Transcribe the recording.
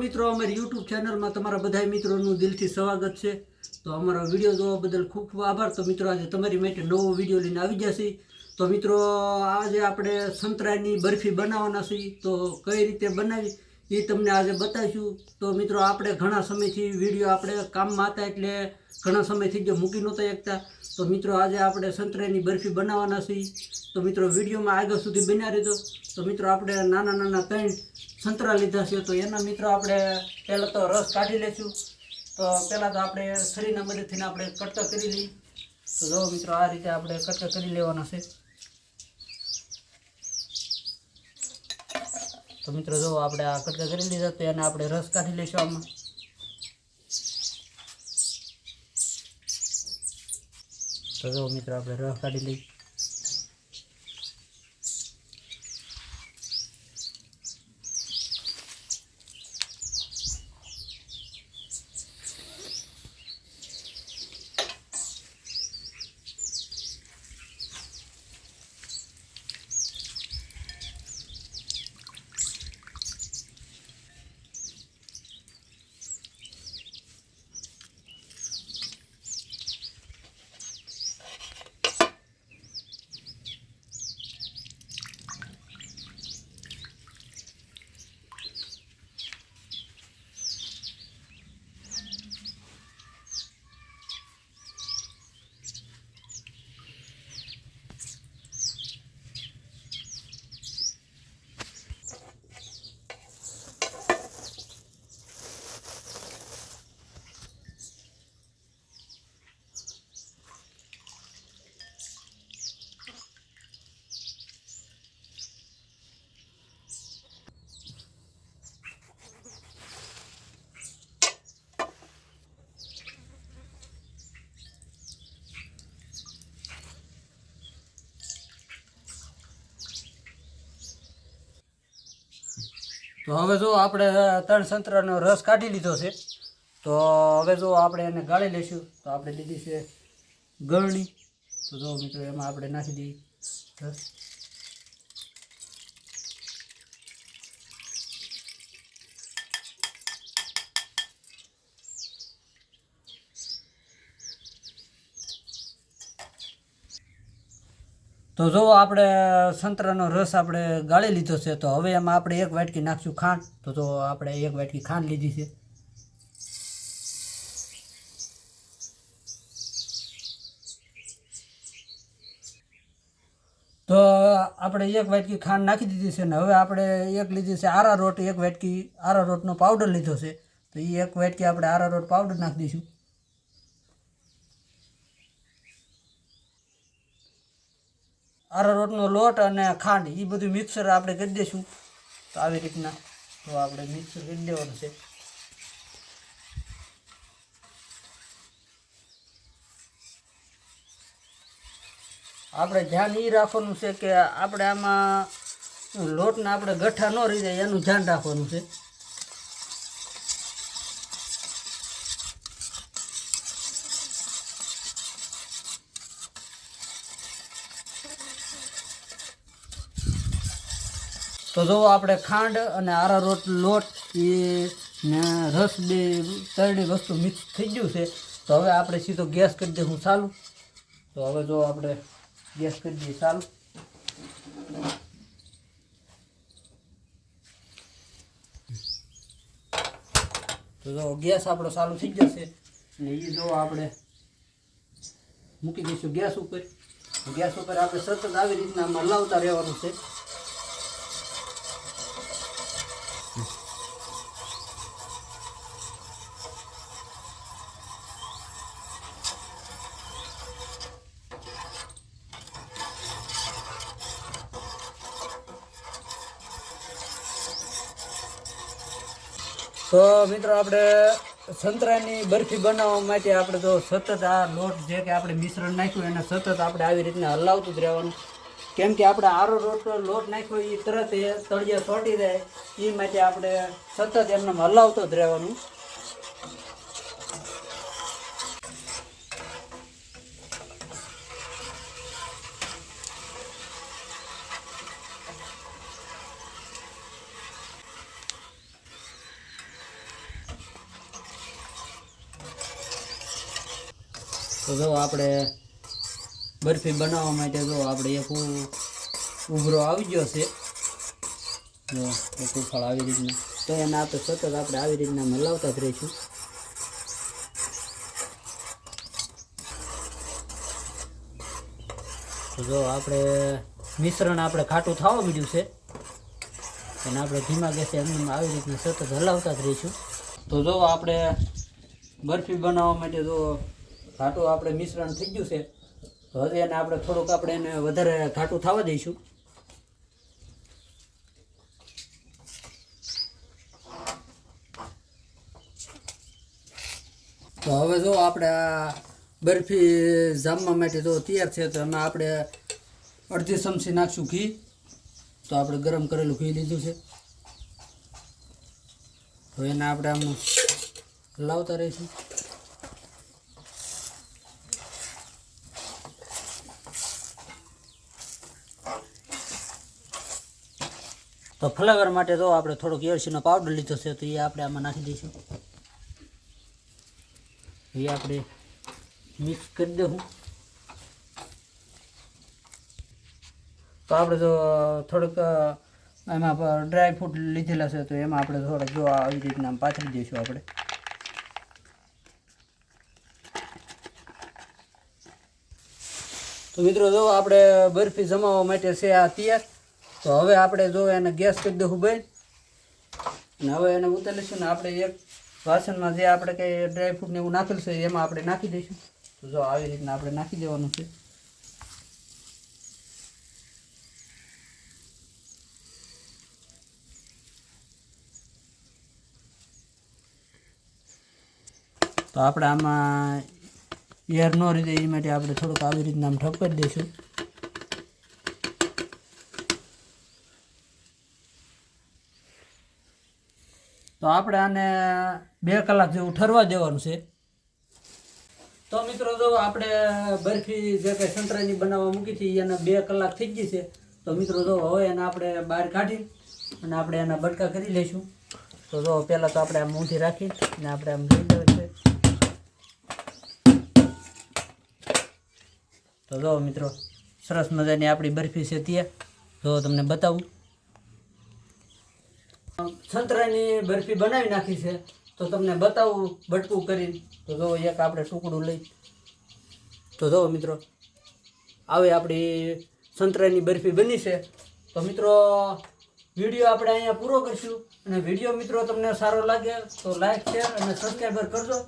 મિત્રો, અમારી યુટ્યુબ ચેનલમાં તમારા બધા મિત્રોનું દિલથી સ્વાગત છે. તો અમારો વીડિયો જોવા બદલ ખૂબ ખૂબ આભાર. તો મિત્રો, આજે તમારી માટે નવો વીડિયો લઈને આવી જશે. તો મિત્રો, આજે આપણે સંતરાની બરફી બનાવવાના છીએ. તો કઈ રીતે બનાવી એ તમને આજે બતાવીશું. તો મિત્રો, આપણે ઘણા સમયથી વીડિયો આપણે કામમાં હતા એટલે ઘણા સમયથી જે મૂકી નહોતા એકતા તો મિત્રો, આજે આપણે સંતરાની બરફી બનાવવાના છીએ. તો મિત્રો, વિડીયોમાં આગળ સુધી બન્યા રહેજો. તો મિત્રો, આપણે નાના નાના ત્રણ સંતરા લીધા છે. તો એના મિત્રો, આપણે પહેલાં તો રસ કાઢી લઈશું. તો પહેલાં તો આપણે શરીરના મદદથી આપણે કટકા કરી લઈએ. તો જો મિત્રો, આ રીતે આપણે કટકા કરી લેવાના છે. તો મિત્રો જો આપણે આ કટકા કરી લીધા તો એને આપણે રસ કાઢી લઈશું આમાં. તો જો મિત્રો આપણે રસ કાઢી લઈએ તો હવે જો આપણે ત્રણ સંતરાનો રસ કાઢી લીધો છે, તો હવે જો આપણે એને ગાળી લઈશું. તો આપણે લીધી છે ગળણી. તો જો મિત્રો, એમાં આપણે નાખી દઈએ. તો જો આપણે સંતરાનો રસ આપણે ગાળી લીધો છે, તો હવે એમાં આપણે એક વાટકી નાખશું ખાંડ. તો જો આપણે એક વાટકી ખાંડ લીધી છે. તો આપણે એક વાટકી ખાંડ નાખી દીધી છે ને હવે આપણે એક લીધી છે આરા રોટ એક વાટકી આરારોટનો પાવડર લીધો છે. તો એ એક વાટકી આપણે આરારોટ પાવડર નાખી દઈશું. અરારોટનો લોટ અને ખાંડ એ બધું મિક્સર આપણે કરી દઈશું તો આવી રીતના તો આપણે મિક્સર કરી દેવાનું છે. આપણે ધ્યાન એ રાખવાનું છે કે આપણે આમાં લોટને આપણે ગઠ્ઠા ન રહી જાય, એનું ધ્યાન રાખવાનું છે. તો જો આપણે ખાંડ અને આરારોટ લોટ, એ રસ બે તરડી વસ્તુ મિક્સ થઈ ગયું છે. તો હવે આપણે સીધો ગેસ કરી દઈશું ચાલુ. તો હવે જો આપણે ગેસ કરી દઈએ ચાલુ. તો જો ગેસ આપણો ચાલુ થઈ જશે ને એ જો આપણે મૂકી દઈશું ગેસ ઉપર. ગેસ ઉપર આપણે સતત આવી રીતના આમાં લાવતા રહેવાનું છે. તો મિત્રો આપણે સંતરાની બરફી બનાવવા માટે આપણે તો સતત આ લોટ જે કે આપણે મિશ્રણ નાખ્યું એને સતત આપણે આવી રીતના હલાવતું જ રહેવાનું. કેમ કે આપણે આરો રોટ લોટ નાખ્યો એ તરત એ તળિયા ચોટી જાય. એ માટે આપણે સતત એમને હલાવતો જ રહેવાનું. તો જો આપણે બરફી બનાવવા માટે જો આપણે એક ઉભરો આવી ગયો છે. જો એક ઉફાળ આવી રીતના. તો એને આપણે સતત આપણે આવી રીતના મલાવતા જ રહીશું. જો આપણે મિશ્રણ આપણે ખાટું થવા માંડ્યું છે. અને આપણે ધીમા ગેસે એમને આવી રીતના સતત હલાવતા જ રહીશું. તો જો આપણે બરફી બનાવવા માટે જો ઘાટું આપણે મિશ્રણ થઈ ગયું છે, તો હવે એને આપણે થોડુંક આપણે એને વધારે ઘાટું થવા દઈશું. તો હવે જો આપણે બરફી જામવા માટે જો તૈયાર છે, તો એમાં આપણે અડધી ચમચી નાખશું ઘી. તો આપણે ગરમ કરેલું ઘી લીધું છે. તો એને આપણે આમ લાવતા રહીશું. તો ફ્લેવર માટે તો આપણે થોડોક એરસીનો પાવડર લીધો છે, તો એ આપણે આમાં નાખી દઈશું. એ આપણે મિક્સ કરી દઉં તો આપણે જો થોડુંક એમાં ડ્રાય ફ્રૂટ લીધેલા છે, તો એમાં આપણે થોડાક જો આવી રીતના પાથરી દઈશું આપણે. તો મિત્રો, જો આપણે બરફી જમાવવા માટે છે આ તૈયાર. તો હવે આપણે જો એને ગેસ કરી દઉં ભાઈ. અને હવે એને ઉતારીશું ને આપણે એક વાસણમાં જે આપણે કંઈ ડ્રાયફ્રૂટ ને એવું નાખેલું છે, એમાં આપણે નાખી દઈશું. તો જો આવી રીતના આપણે નાખી દેવાનું છે. તો આપણે આમાં એર ન રીતે એ માટે આપણે થોડુંક આવી રીતના આમ ઠપ કરી દઈશું. તો આપણે આને બે કલાક જેવું ઠરવા દેવાનું છે. તો મિત્રો જો આપણે બરફી જે કંઈ સંતરાની બનાવવા મૂકી હતી એને બે કલાક થઈ ગઈ છે. તો મિત્રો જો હવે એને આપણે બહાર કાઢી અને આપણે એના બટકા કરી લઈશું. તો જો પહેલાં તો આપણે આમ ઊંધી રાખી અને આપણે આમ લઈ લેવું છે. તો જો મિત્રો, સરસ મજાની આપણી બરફી છે ત્યાં. જો તમને બતાવું. સંતરાની બરફી બનાવી નાખી છે. તો તમને બતાવું, બટકું કરી તો જો એક આપણે ટુકડું લઈ. તો જો મિત્રો આવી આપણી સંતરાની બરફી બની છે. તો મિત્રો, વીડિયો આપણે અહીંયા પૂરો કરીશું. અને વીડિયો મિત્રો તમને સારો લાગે તો લાઈક શેર અને સબસ્ક્રાઈબર કરજો.